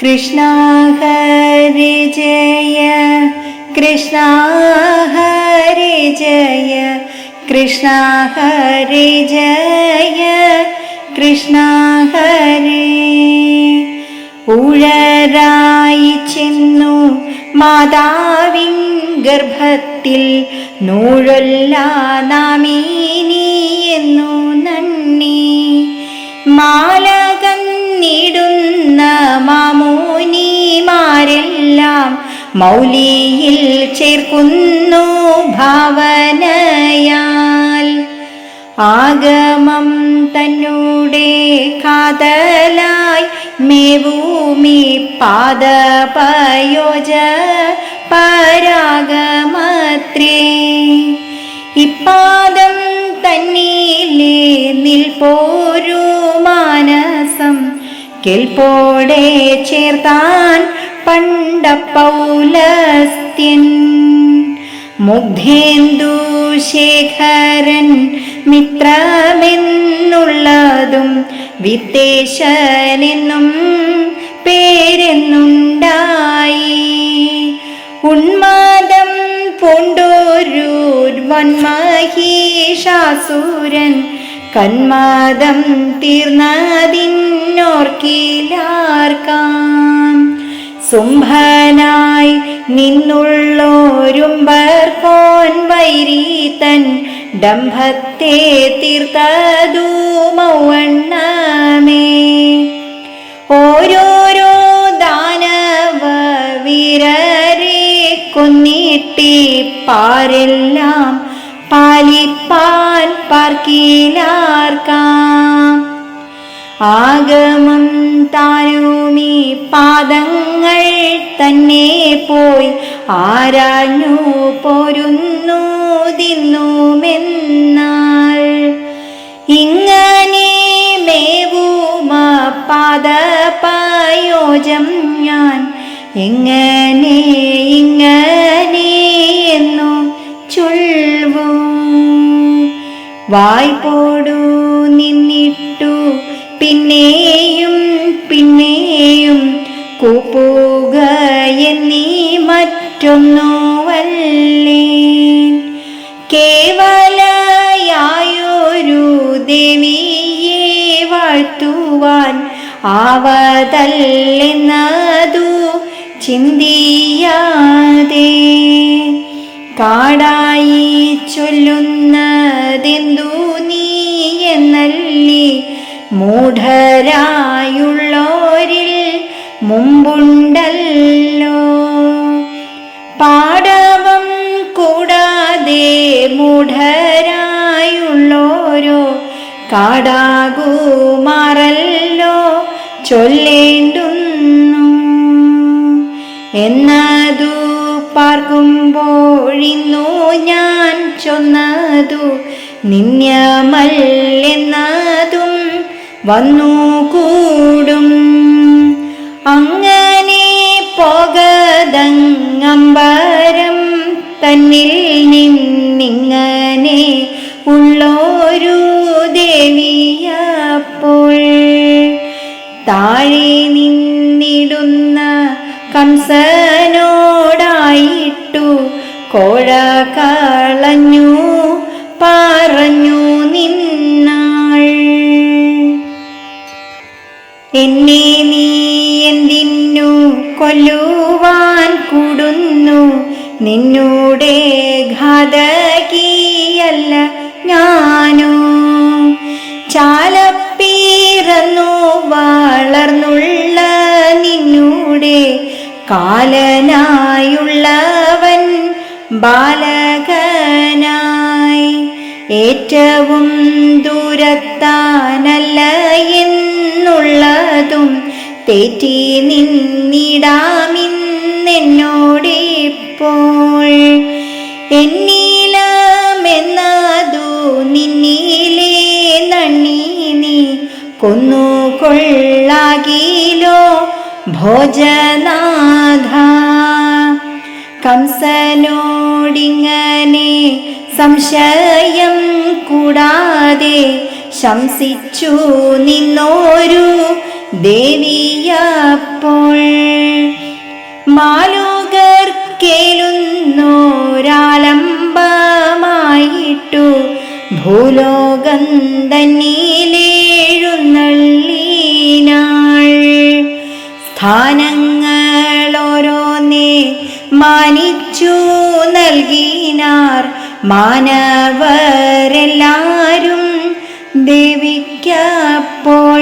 കൃഷ്ണ ഹരി ജയ കൃഷ്ണ ഹരി ജയ കൃഷ്ണ ഉഴരായി ചെന്നു മാതാവിൻ ഗർഭത്തിൽ നൂഴല്ല നാമീനി എന്നു നന്ദി മാലകന്നിടുന്ന മാമൂനിമാരെല്ലാം മൗലിയിൽ ചേർക്കുന്നു ഭാവനയാൽ. ആഗമം തന്നൂടെ കാതലായി മേവൂമി പാദപയോജ പരാഗമത്രേ. ഇപ്പാദം തന്നിലേ നിൽപ്പോരു മാനസം. കേൾപ്പോടെ ചേർത്താൻ പണ്ട പൗലസ്ത്യൻ മുഗ്ധേന്ദു ശേഖരൻ മിത്രമെന്നുള്ളതും വിത്തേശനെന്നും പേരെന്നുണ്ടായി. ഉന്മാദം പൂണ്ടോരു വന്മഹീഷാസുരൻ കന്മാദം തീർന്നതിന്നോർക്കിലാർക്കാം. സുംഭനായി നിന്നുള്ളോരുമ്പർ കോൻ വൈരീതൻ ഡംഭത്തെ തീർത്തതു ഓരോരോ ദാനവ വിരരെ കൊന്നിട്ടി പാരെല്ലാം പാലിപ്പാൻ പാർക്കിലാർക്കാം. ആഗമം താനുമീ പാദങ്ങൾ തന്നെ പോയി ആരാഞ്ഞു പോരുന്നു തിന്നുമെന്നാൾ. ഇങ്ങനെ മേവുമ പാദപയോജം ഞാൻ. എങ്ങനെ ഇങ്ങനെ എന്നു ചൊൽവൂ. വായ്പോടു നിന്നിട്ടു. പിന്നെയും പിന്നെയും കൂപ്പുക ആവതല്ലെന്നതു ചിന്തിയാതെ കാടായി ചൊല്ലുന്നതെന്തു നീ എന്നല്ലി മൂഢരായുള്ളോരിൽ മുമ്പുണ്ടല്ലോ. പാടവം കൂടാതെ മൂഢരായുള്ളോരോ കാടാകുമാറല്ലോ ചൊല്ലേണ്ടുന്നു. എന്നതു പാർക്കുമ്പോഴിന്നു ഞാൻ ചൊന്നതു നിന്യമല്ലെന്നതും വന്നുകൂടും. അങ്ങനെ പോകതങ്ങമ്പരം തന്നിൽ നിന്നിങ്ങനെ ഉള്ളോരു ദേവിയപ്പോൾ താഴെ നിന്നിടുന്ന കംസനോടായിട്ടു കോഴ കളഞ്ഞു പറഞ്ഞു നിന്നാൾ. എന്നെ നീ എന്തിനു കൊല്ലുവാൻ കൂടുന്നു? നിന്നൂടെ ഘാതകിയല്ല കാലനായുള്ളവൻ ബാലകനായി. ഏറ്റവും ദൂരത്താനല്ല എന്നുള്ളതും തെറ്റി നിന്നിടാമിന്നെന്നോടിപ്പോൾ. എന്നീലമെന്നതു നിന്നിലേ നണ്ണി നീ കൊന്നുകൊള്ളാകിലോ? ഭോജനാഥ കംസനോടിങ്ങനെ സംശയം കൂടാതെ ശംസിച്ചു നിന്നോരു ദേവിയപ്പോൾ. മാലോകർ കേളുന്നോരാലംബമായിട്ടു ഭൂലോകം തന്നീലേഴുന്നള്ളീനാൾ സ്ഥാനങ്ങൾ ഓരോന്നേ മാനിച്ചു നൽകിനാർ മാനവരെല്ലാരും ദേവിക്കപ്പോൾ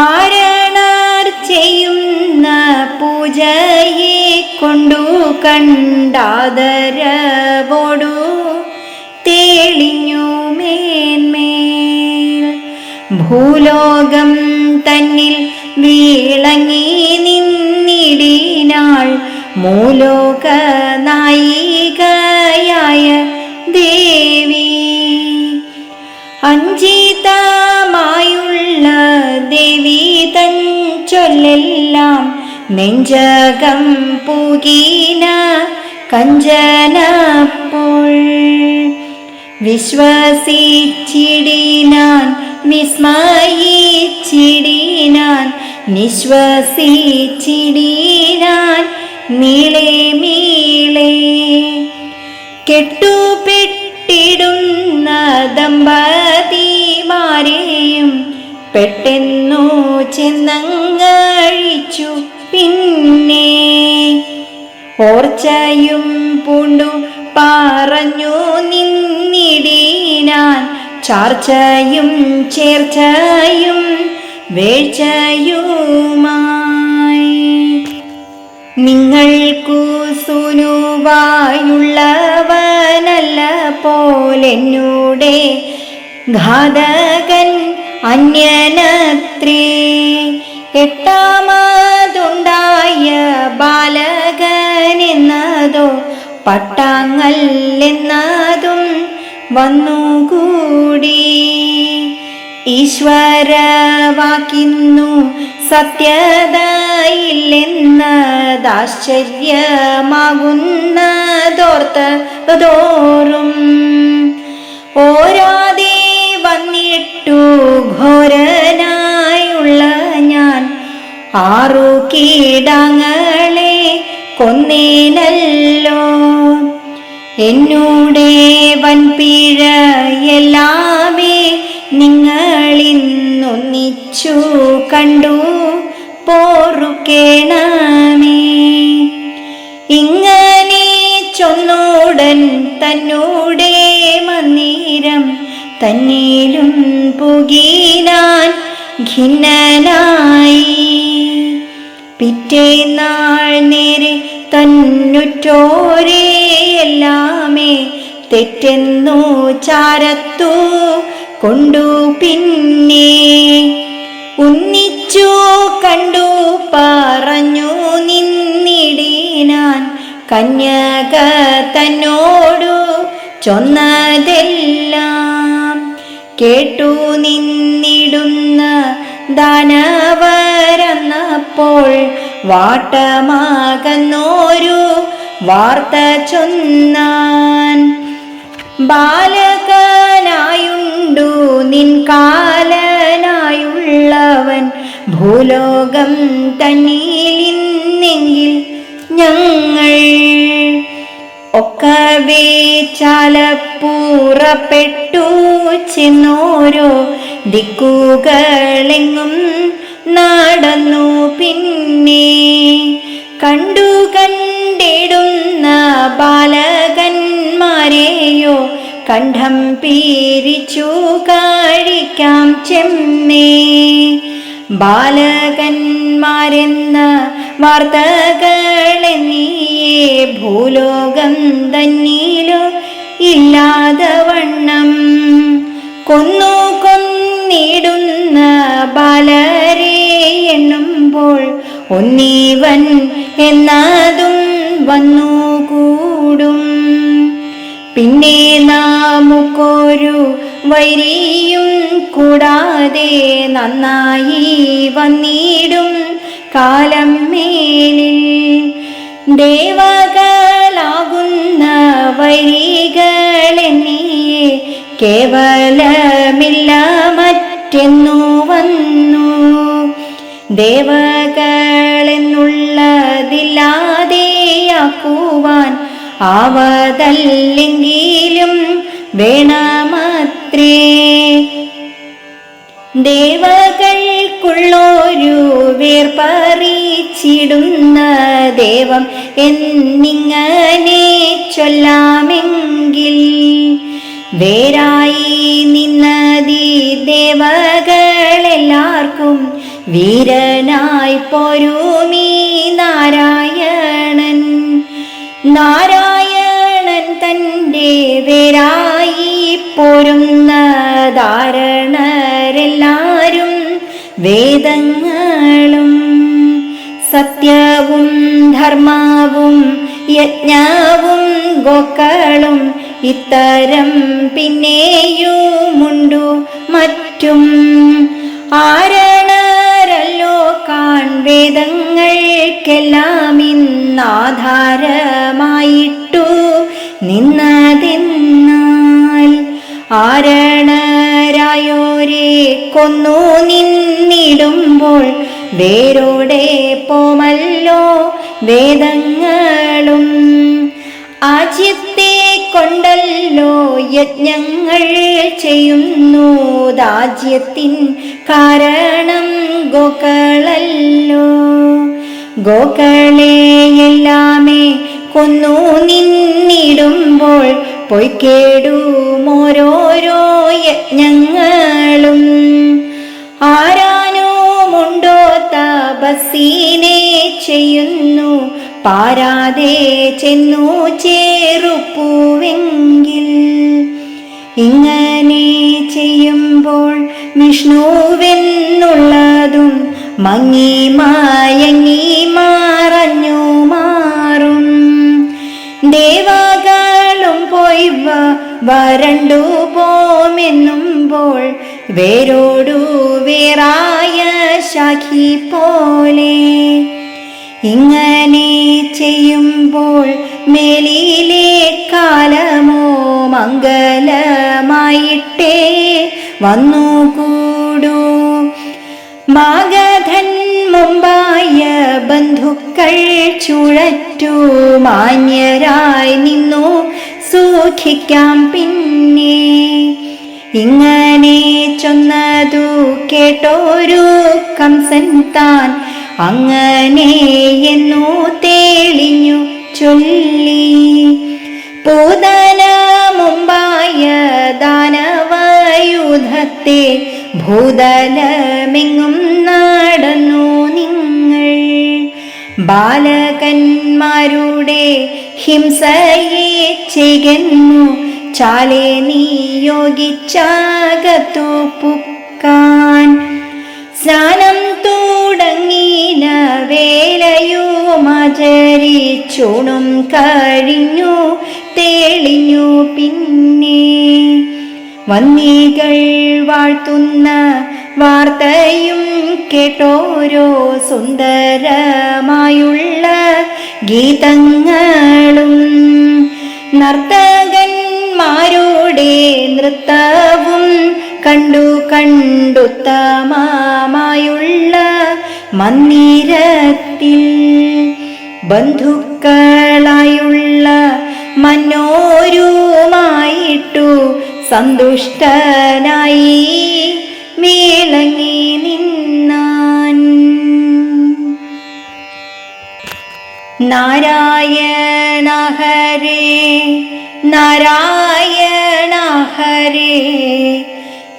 ആരണാർ ചെയ്യുന്ന പൂജയെ കൊണ്ടു കണ്ടാദരവോടു തേളിഞ്ഞു മേന്മേൽ. ഭൂലോകം തന്നിൽ നെഞ്ചകം പുകീന കഞ്ചനപ്പോൾ വിശ്വസിച്ചിടിനാൻ വിസ്മയിച്ചിടിനാൻ നിശ്വസിച്ചിടിനാൻ നീളെ മീളെ കെട്ടുപെട്ടിടുന്ന ദമ്പതിമാരെയും പെട്ടെന്നു ചെന്നങ്ങഴിച്ചു പിന്നെ ഓർച്ചയും പൂണ്ടു പറഞ്ഞു നിന്നിടീനാൻ. ചാർച്ചയും ചേർച്ചയും വേഴ്ചയുമായി. നിങ്ങൾക്കു സുനുവായുള്ളവനല്ല പോലെന്നൂടെ ഘാതകൻ അന്യനത്രേ. എട്ടാമതുണ്ടായ പട്ടാങ്ങല്ലെന്നതും വന്നുകൂടി. ഈശ്വരവാക്കിന്നു സത്യതയില്ലെന്നതാശ്ചര്യമാകുന്നതോർത്തതോറും. ഓരാതെ വന്നിട്ടു ഘോരനായുള്ള ഞാൻ ആറു കീടങ്ങളെ കൊന്നേനല്ലോ എന്നൂടെ വൻപിഴ എല്ലാമേ നിങ്ങളിന്നൊന്നിച്ചു കണ്ടു. പോറുക്കേണമേ ഇങ്ങനെ ചൊന്നോടൻ തന്നൂടെ മന്ദിരം തന്നിലും പുകീനാൻ ഖിന്നനായി. പിറ്റേന്നാൾ നേരെ തന്നുറ്റോരേ എല്ലാമേ. തെറ്റെന്നു ചാരത്തു കൊണ്ടു പിന്നെ. ഉന്നിച്ചു കണ്ടു പറഞ്ഞു നിന്നിടീനാൻ കന്യക തന്നോടു ചൊന്നതെല്ലാം. കേട്ടു നിന്നിടുന്ന ദാനവരെന്നപ്പോൾ വാട്ടമാകുന്നോരു വാർത്ത ചൊന്നാൻ. ബാലകനായുണ്ടു നിൻ കാലനായുള്ളവൻ. ഭൂലോകം തന്നിലിന്നെങ്കിൽ ഞങ്ങൾ ഒക്കവേ ചാലപ്പൂറപ്പെട്ടു ചെന്നോരോ ദിക്കുകളെങ്ങും നടന്നു പിന്നെ കണ്ടു കണ്ടിടുന്ന ബാലകന്മാരെയോ കണ്ഠം പീരിച്ചു കഴിക്കാം ചെമ്മേ. ബാലകന്മാരെന്ന വാർത്തകളെ നീയേ ഭൂലോകം തന്നീലോ ഇല്ലാതെ വണ്ണം കൊന്നു കൊന്നു കൊന്നിടുന്ന ബാലരെ എണ്ണുമ്പോൾ ഒന്നീവൻ എന്നതും വന്നുകൂടും. പിന്നെ നാമുക്കൊരു വൈരിയും കൂടാതെ നന്നായി വന്നിടും കാലം മേലിൽ. ദേവകളാകുന്ന വൈരികളെന്നിയെ കേവലമില്ല മറ്റെന്നു വന്നു. ദേവകളെന്നുള്ളതില്ലാതെയാക്കുവാൻ ആവതല്ലെങ്കിലും വേണമത്രേ. ദേവകൾക്കുള്ളൊരു വേർപറിച്ചിടുന്ന ദേവം എന്നിങ്ങനെ ചൊല്ലാമെങ്കിൽ വേരായി നിന്നതി ദേവകളെല്ലാവർക്കും വീരനായി പൊരുമീ നാരായണൻ. നാരായണൻ തന്റെ വേരായി പോരുന്ന ധാരണരെല്ലാരും വേദങ്ങളും സത്യവും ധർമ്മവും യജ്ഞവും ഗോക്കളും ഇത്തരം പിന്നെയുമുണ്ടു മറ്റും. ആരണരല്ലോ കാൺ വേദങ്ങൾക്കെല്ലാം ഇന്നാധാരമായിട്ടു നിന്നതെന്നാൽ? ആരണരായോരെ കൊന്നു നിന്നിടുമ്പോൾ വേരോടെ പോമല്ലോ വേദങ്ങളും. കൊണ്ടല്ലോ യജ്ഞങ്ങൾ ചെയ്യുന്നു രാജ്യത്തിൻ കാരണം ഗോക്കളല്ലോ. ഗോക്കളെ എല്ലാമേ കൊന്നു നിന്നിടുമ്പോൾ പൊയ്ക്കേടുമോരോരോ യജ്ഞങ്ങളും. ആരാനുമുണ്ടോ തപസീനെ ചെയ്യുന്നു പാരാതെ ചെന്നു ചേറുപ്പൂവെങ്കിൽ ഇങ്ങനെ ചെയ്യുമ്പോൾ വിഷ്ണുവെന്നുള്ളതും മങ്ങി മായങ്ങി മാറഞ്ഞു മാറും. ദേവകളും പോയി വരണ്ടു പോമെന്നുമ്പോൾ വേരോടു വേറായ ശാഖി പോലെ ഇങ്ങനെ ചെയ്യുമ്പോൾ മേലിലെ കാലമോ മംഗലമായിട്ടേ വന്നുകൂടൂ. മാഗധൻ മുമ്പായ ബന്ധുക്കൾ ചുഴറ്റു മാന്യരായി നിന്നു സൂഖിക്കാം പിന്നെ. ഇങ്ങനെ ചൊന്നതു കേട്ടോരു കംസൻ താൻ അങ്ങനെ എന്നു തെളിഞ്ഞു ചൊല്ലി. പൂതന മുമ്പായ ദാനവായുധത്തെ ഭൂതലമെങ്ങും നടന്നു നിങ്ങൾ. ബാലകന്മാരുടെ ഹിംസയെ ചെയ്യുന്നു ചാലെ നിയോഗിച്ചാകത്തു പുക്കാൻ. സ്നാനം വേലയുമാചരിച്ചൂണും കഴിഞ്ഞു തേളിഞ്ഞു പിന്നെ. വന്നികൾ വാഴ്ത്തുന്ന വാർത്തയും കേട്ടോരോ സുന്ദരമായുള്ള ഗീതങ്ങളും. നർത്തകന്മാരുടെ നൃത്തവും കണ്ടു കണ്ടുത്തമാമായുള്ള മന്ദിരത്തിൽ ബന്ധുക്കളായുള്ള മനോരുമായിട്ടു സന്തുഷ്ടനായി മേളങ്ങി നിന്നാൻ. നാരായണ ഹരേ നാരായണ ഹരേ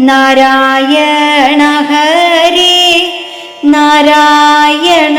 നാരായണ ഹരേ നാരായണ